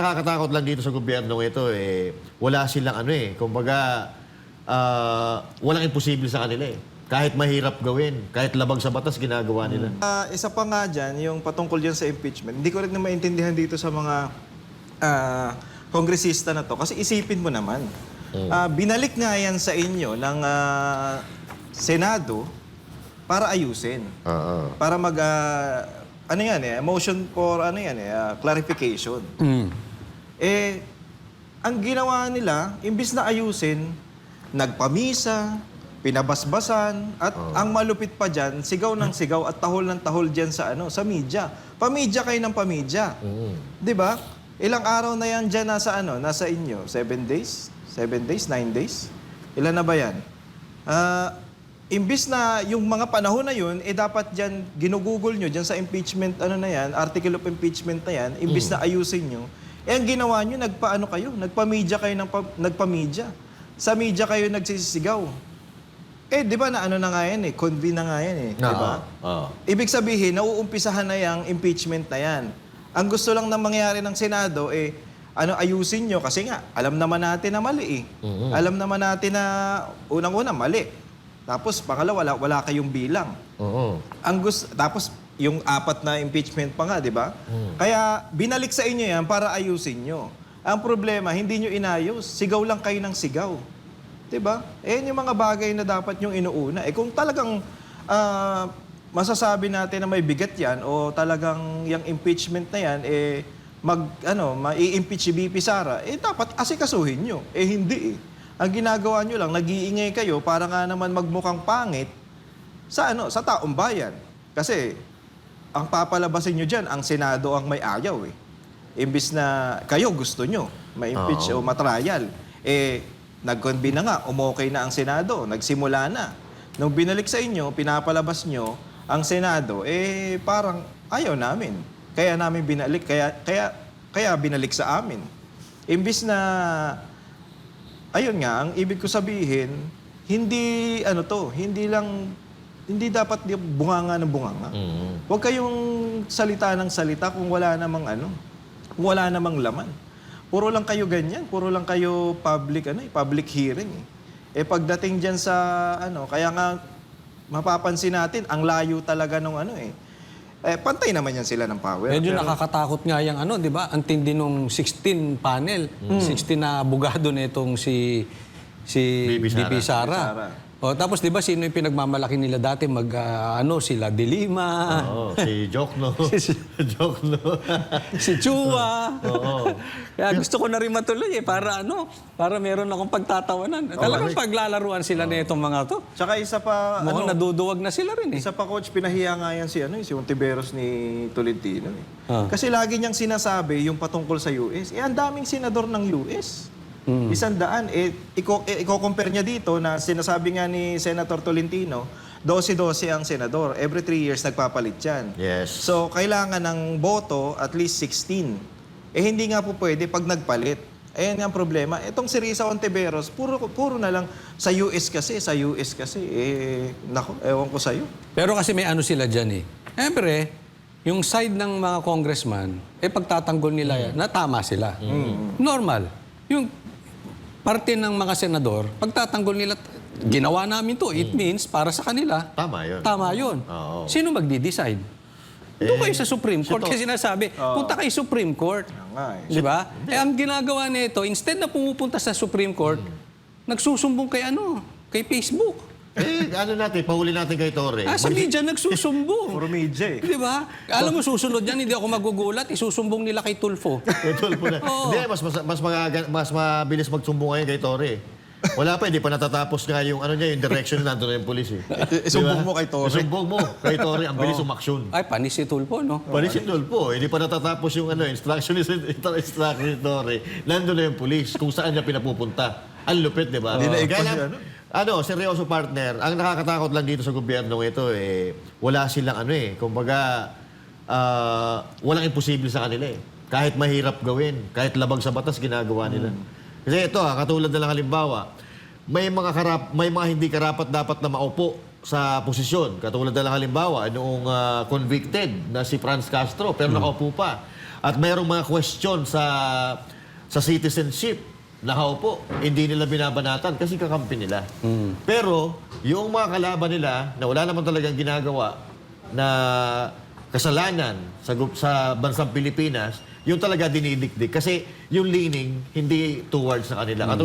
nakakatakot lang dito sa gobyerno ito, eh, wala silang ano eh, kumbaga, ah, walang imposible sa kanila eh. Kahit mahirap gawin, kahit labag sa batas, ginagawa nila. Ah, isa pa nga dyan, yung patungkol dyan sa impeachment, hindi ko rin na maintindihan dito sa mga ah, kongresista na to. Kasi isipin mo naman, ah, binalik nga yan sa inyo ng ah, Senado para ayusin. Oo. Para mag, ah, ano yan eh, motion for ano yan eh, ah, clarification. Mm. Eh, ang ginawa nila, imbis na ayusin, nagpamisa, pinabasbasan, at ang malupit pa dyan, sigaw ng sigaw at tahol ng tahol dyan sa, ano, sa media. Pamidya kayo ng pamidya. Di ba? Ilang araw na yan dyan nasa, ano, nasa inyo? Seven days? Seven days? Nine days? Ilan na ba yan? Ah, imbis na yung mga panahon na yun, eh dapat dyan, ginugugol nyo dyan sa impeachment, ano na yan, article of impeachment na yan, imbis na ayusin nyo, eh ang ginawa nyo, nagpaano kayo, nagpamidya kayo ng pa- nagpamidya. Sa media kayo nagsisisigaw. Eh, di ba na ano na nga yan eh, convene na nga yan eh, di ba? Oo. Ibig sabihin, nauumpisahan na yung impeachment na yan. Ang gusto lang na mangyari ng Senado, eh, ano, ayusin nyo. Kasi nga, alam naman natin na mali eh. Alam naman natin na, unang-una, mali. Tapos, pangalawa, wala, wala kayong bilang. Oo. Ang gusto, tapos, yung apat na impeachment pa nga, di ba? Kaya, binalik sa inyo yan para ayusin nyo. Ang problema, hindi nyo inayos. Sigaw lang kayo ng sigaw. Di ba? Eh, yung mga bagay na dapat yung inuuna. Eh, kung talagang ah, masasabi natin na may bigat yan o talagang yung impeachment na yan, eh, mag, ano, mai-impeach si BP Sara, eh, dapat asikasuhin nyo. Eh, hindi eh. Ang ginagawa nyo lang, nag-iingay kayo para nga naman magmukhang pangit sa ano sa taong bayan. Kasi ang papalabasin nyo dyan, ang Senado ang may ayaw eh. Imbis na kayo gusto nyo, ma-impeach Oo. o matrial. Eh, nag-convene na nga, umokay na ang Senado, nagsimula na. Nung binalik sa inyo, pinapalabas nyo ang Senado, eh parang ayaw namin. Kaya namin binalik, kaya, kaya, kaya binalik sa amin. Imbis na ayun nga, ang ibig ko sabihin, hindi ano to, hindi lang hindi dapat di bunganga ng bunganga. Mhm. Huwag kayong salita ng salita kung wala namang ano, kung wala namang laman. Puro lang kayo ganyan, puro lang kayo public ano, eh, public hearing. Eh, eh pagdating diyan sa ano, kaya nga mapapansin natin ang layo talaga nung ano eh. Eh pantay naman yan sila ng power. Medyo pero- nakakatakot nga yung ano, di ba? Ang tindi nung 16 panel. 16 na abogado nitong si si Bibi Sara. Sara. O, tapos di ba sino yung pinagmamalaki nila dati mag ah, ano sila Dilima, Oo, si Jokno. Jokno. si Chua. Oo. Kaya gusto ko na rin matuloy eh para ano, para meron akong pagtatawanan. Talagang paglalaruan sila nitong mga to. Tsaka isa pa Mukhang ano, naduduwag na sila rin eh. Isa pa coach, pinahiya nga yan si, ano, eh, si Ontiveros ni Tolentino. Eh. Ah. Kasi lagi niyang sinasabi yung patungkol sa US. Eh, ang daming senador ng US. Hmm. Isang daan. Eh, iko, eh, iko-compare niya dito na sinasabi nga ni Senator Tolentino, 12-12 ang senador. Every three years nagpapalit yan. Yes. So, kailangan ng boto at least 16. Eh, hindi nga po pwede pag nagpalit. Ayan nga ang problema. Itong si Risa Ontiveros, puro, puro na lang sa US kasi, sa US kasi. Eh, nako, ewan ko sa'yo. Pero kasi may ano sila dyan eh. Siyempre, yung side ng mga congressman, eh pagtatanggol nila yan, na tama sila. Normal. Yung parte ng mga senador, pagtatanggol nila, ginawa namin to, it means para sa kanila, Tama yun. tama yun. Oo. Sino magdi-decide? Doon kayo sa Supreme Court. Kasi sinasabi, punta kayo Supreme Court. Nga eh. Di ba? Eh, ang ginagawa nito, instead na pumupunta sa Supreme Court, nagsusumbong kay ano, kay Facebook. Eh, ano natin, pahuli natin kay Torre. Ah, sa media nagsusumbong. Puro media eh. Di ba? Alam mo, susunod yan, hindi ako magugulat, isusumbong nila kay Tulfo. Ito po na. Hindi, mas, mas, mas, magaga- mas mabilis magsumbong ngayon kay Torre. Wala pa, hindi pa natatapos nga yung ano niya, yung direction na nandun na yung pulis eh. Isumbong Di ba? mo kay Torre. Isumbong mo kay Torre, ang bilis umaksyon. Ay, panis si Tulfo, no? Panis yung po, hindi pa natatapos yung ano, instruction ni instruction ni Torre. Nandun na yung pulis kung saan niya pinapupunta. Ang lupit, di ba? Hindi naigpas Kaya lang, yun, ano? Ano, seryoso partner, ang nakakatakot lang dito sa gobyerno ito, eh, wala silang ano eh, kumbaga, ah, walang imposible sa kanila eh. Kahit mahirap gawin, kahit labag sa batas, ginagawa nila. Kasi ito, ah, katulad na lang halimbawa, may mga karap, may mga hindi karapat dapat na maupo sa posisyon. Katulad na lang halimbawa, noong ah, convicted na si Franz Castro, pero nakaupo pa. At mayroong mga question sa sa citizenship. Nakaupo, hindi nila binabanatan kasi kakampi nila. Pero yung mga kalaban nila na wala naman talagang ginagawa na kasalanan sa sa bansang Pilipinas, yung talaga dinidikdik kasi yung leaning hindi towards sa kanila. Katulad